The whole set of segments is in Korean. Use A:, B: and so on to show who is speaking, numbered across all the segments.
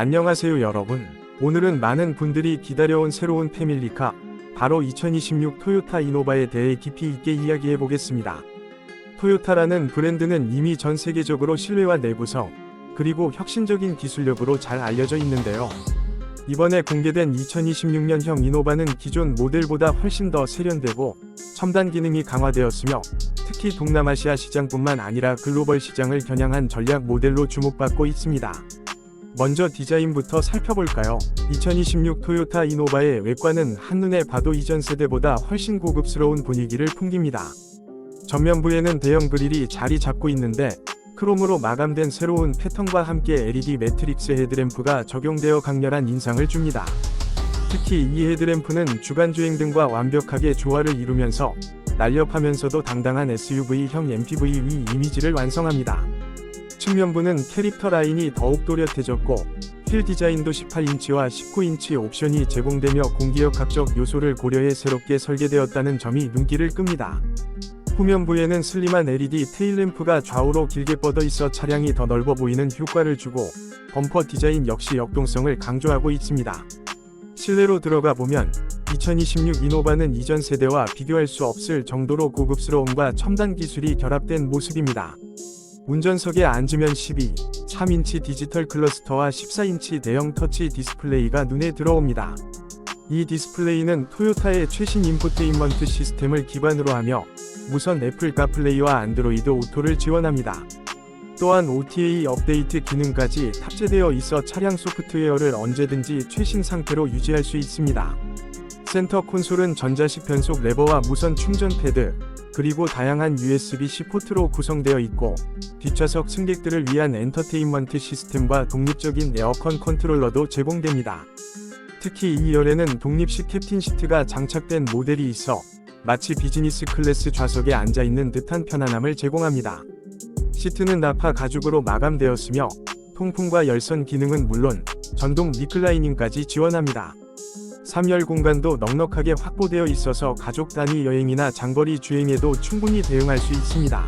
A: 안녕하세요 여러분. 오늘은 많은 분들이 기다려온 새로운 패밀리카, 바로 2026 토요타 이노바에 대해 깊이 있게 이야기해 보겠습니다. 토요타라는 브랜드는 이미 전 세계적으로 신뢰와 내구성, 그리고 혁신적인 기술력으로 잘 알려져 있는데요. 이번에 공개된 2026년형 이노바는 기존 모델보다 훨씬 더 세련되고 첨단 기능이 강화되었으며 특히 동남아시아 시장뿐만 아니라 글로벌 시장을 겨냥한 전략 모델로 주목받고 있습니다. 먼저 디자인부터 살펴볼까요? 2026 토요타 이노바의 외관은 한눈에 봐도 이전 세대보다 훨씬 고급스러운 분위기를 풍깁니다. 전면부에는 대형 그릴이 자리 잡고 있는데 크롬으로 마감된 새로운 패턴과 함께 LED 매트릭스 헤드램프가 적용되어 강렬한 인상을 줍니다. 특히 이 헤드램프는 주간주행 등과 완벽하게 조화를 이루면서 날렵하면서도 당당한 SUV형 MPV 위 이미지를 완성합니다. 측면부는 캐릭터 라인이 더욱 또렷해졌고 휠 디자인도 18인치와 19인치 옵션이 제공되며 공기역 각적 요소를 고려해 새롭게 설계되었다는 점이 눈길을 끕니다. 후면부에는 슬림한 LED 테일램프가 좌우로 길게 뻗어 있어 차량이 더 넓어 보이는 효과를 주고 범퍼 디자인 역시 역동성을 강조하고 있습니다. 실내로 들어가 보면 2026 이노바는 이전 세대와 비교할 수 없을 정도로 고급스러움과 첨단 기술이 결합된 모습입니다. 운전석에 앉으면 12, 3인치 디지털 클러스터와 14인치 대형 터치 디스플레이가 눈에 들어옵니다. 이 디스플레이는 토요타의 최신 인포테인먼트 시스템을 기반으로 하며 무선 애플 카플레이와 안드로이드 오토를 지원합니다. 또한 OTA 업데이트 기능까지 탑재되어 있어 차량 소프트웨어를 언제든지 최신 상태로 유지할 수 있습니다. 센터 콘솔은 전자식 변속 레버와 무선 충전 패드, 그리고 다양한 USB-C 포트로 구성되어 있고 뒷좌석 승객들을 위한 엔터테인먼트 시스템과 독립적인 에어컨 컨트롤러도 제공됩니다. 특히 2열에는 독립식 캡틴 시트가 장착된 모델이 있어 마치 비즈니스 클래스 좌석에 앉아 있는 듯한 편안함을 제공합니다. 시트는 나파 가죽으로 마감되었으며 통풍과 열선 기능은 물론 전동 리클라이닝까지 지원합니다. 3열 공간도 넉넉하게 확보되어 있어서 가족 단위 여행이나 장거리 주행에도 충분히 대응할 수 있습니다.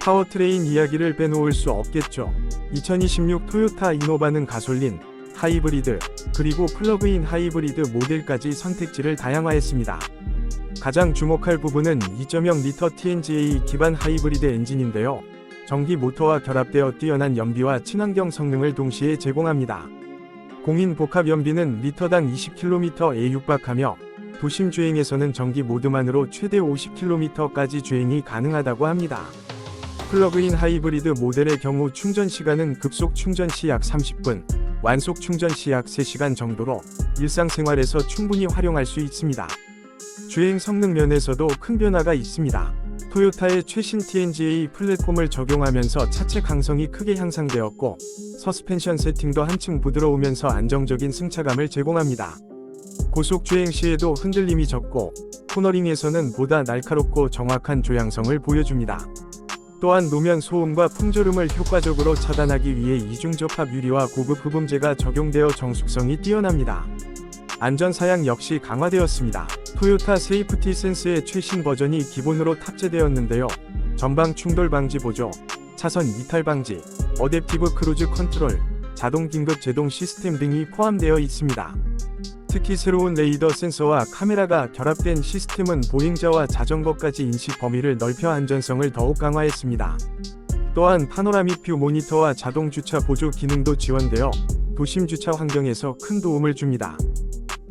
A: 파워트레인 이야기를 빼놓을 수 없겠죠. 2026 토요타 이노바는 가솔린, 하이브리드, 그리고 플러그인 하이브리드 모델까지 선택지를 다양화했습니다. 가장 주목할 부분은 2.0L TNGA 기반 하이브리드 엔진인데요. 전기 모터와 결합되어 뛰어난 연비와 친환경 성능을 동시에 제공합니다. 공인 복합 연비는 리터당 20km에 육박하며 도심 주행에서는 전기 모드만으로 최대 50km까지 주행이 가능하다고 합니다. 플러그인 하이브리드 모델의 경우 충전 시간은 급속 충전 시 약 30분, 완속 충전 시 약 3시간 정도로 일상생활에서 충분히 활용할 수 있습니다. 주행 성능 면에서도 큰 변화가 있습니다. 토요타의 최신 TNGA 플랫폼을 적용하면서 차체 강성이 크게 향상되었고 서스펜션 세팅도 한층 부드러우면서 안정적인 승차감을 제공합니다. 고속 주행 시에도 흔들림이 적고 코너링에서는 보다 날카롭고 정확한 조향성을 보여줍니다. 또한 노면 소음과 풍조름을 효과적으로 차단하기 위해 이중 접합 유리와 고급 흡음재가 적용되어 정숙성이 뛰어납니다. 안전 사양 역시 강화되었습니다. 토요타 세이프티 센스의 최신 버전이 기본으로 탑재되었는데요. 전방 충돌 방지 보조, 차선 이탈 방지, 어댑티브 크루즈 컨트롤, 자동 긴급 제동 시스템 등이 포함되어 있습니다. 특히 새로운 레이더 센서와 카메라가 결합된 시스템은 보행자와 자전거까지 인식 범위를 넓혀 안전성을 더욱 강화했습니다. 또한 파노라믹 뷰 모니터와 자동 주차 보조 기능도 지원되어 도심 주차 환경에서 큰 도움을 줍니다.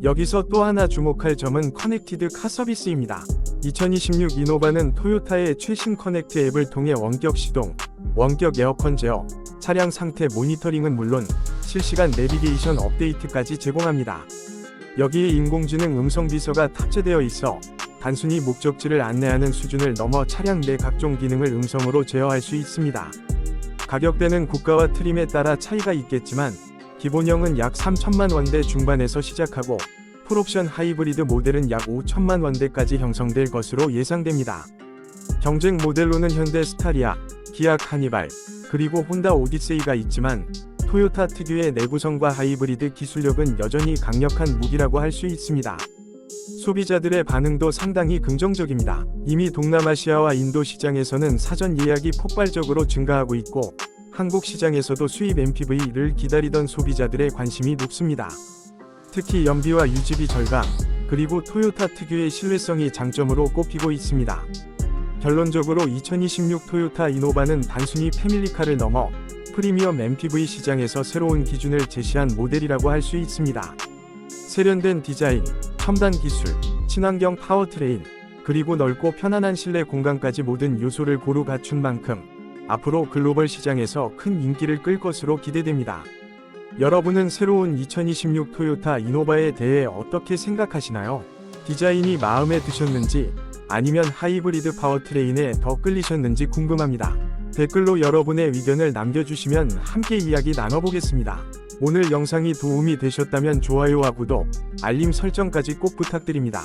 A: 여기서 또 하나 주목할 점은 커넥티드 카 서비스입니다. 2026 이노바는 토요타의 최신 커넥트 앱을 통해 원격 시동, 원격 에어컨 제어, 차량 상태 모니터링은 물론 실시간 내비게이션 업데이트까지 제공합니다. 여기에 인공지능 음성 비서가 탑재되어 있어 단순히 목적지를 안내하는 수준을 넘어 차량 내 각종 기능을 음성으로 제어할 수 있습니다. 가격대는 국가와 트림에 따라 차이가 있겠지만 기본형은 약 3천만 원대 중반에서 시작하고 풀옵션 하이브리드 모델은 약 5천만 원대까지 형성될 것으로 예상됩니다. 경쟁 모델로는 현대 스타리아, 기아 카니발, 그리고 혼다 오디세이가 있지만 토요타 특유의 내구성과 하이브리드 기술력은 여전히 강력한 무기라고 할 수 있습니다. 소비자들의 반응도 상당히 긍정적입니다. 이미 동남아시아와 인도 시장에서는 사전 예약이 폭발적으로 증가하고 있고 한국 시장에서도 수입 MPV를 기다리던 소비자들의 관심이 높습니다. 특히 연비와 유지비 절감, 그리고 토요타 특유의 신뢰성이 장점으로 꼽히고 있습니다. 결론적으로 2026 토요타 이노바는 단순히 패밀리카를 넘어 프리미엄 MPV 시장에서 새로운 기준을 제시한 모델이라고 할 수 있습니다. 세련된 디자인, 첨단 기술, 친환경 파워트레인, 그리고 넓고 편안한 실내 공간까지 모든 요소를 고루 갖춘 만큼 앞으로 글로벌 시장에서 큰 인기를 끌 것으로 기대됩니다. 여러분은 새로운 2026 토요타 이노바에 대해 어떻게 생각하시나요? 디자인이 마음에 드셨는지 아니면 하이브리드 파워트레인에 더 끌리셨는지 궁금합니다. 댓글로 여러분의 의견을 남겨주시면 함께 이야기 나눠보겠습니다. 오늘 영상이 도움이 되셨다면 좋아요와 구독, 알림 설정까지 꼭 부탁드립니다.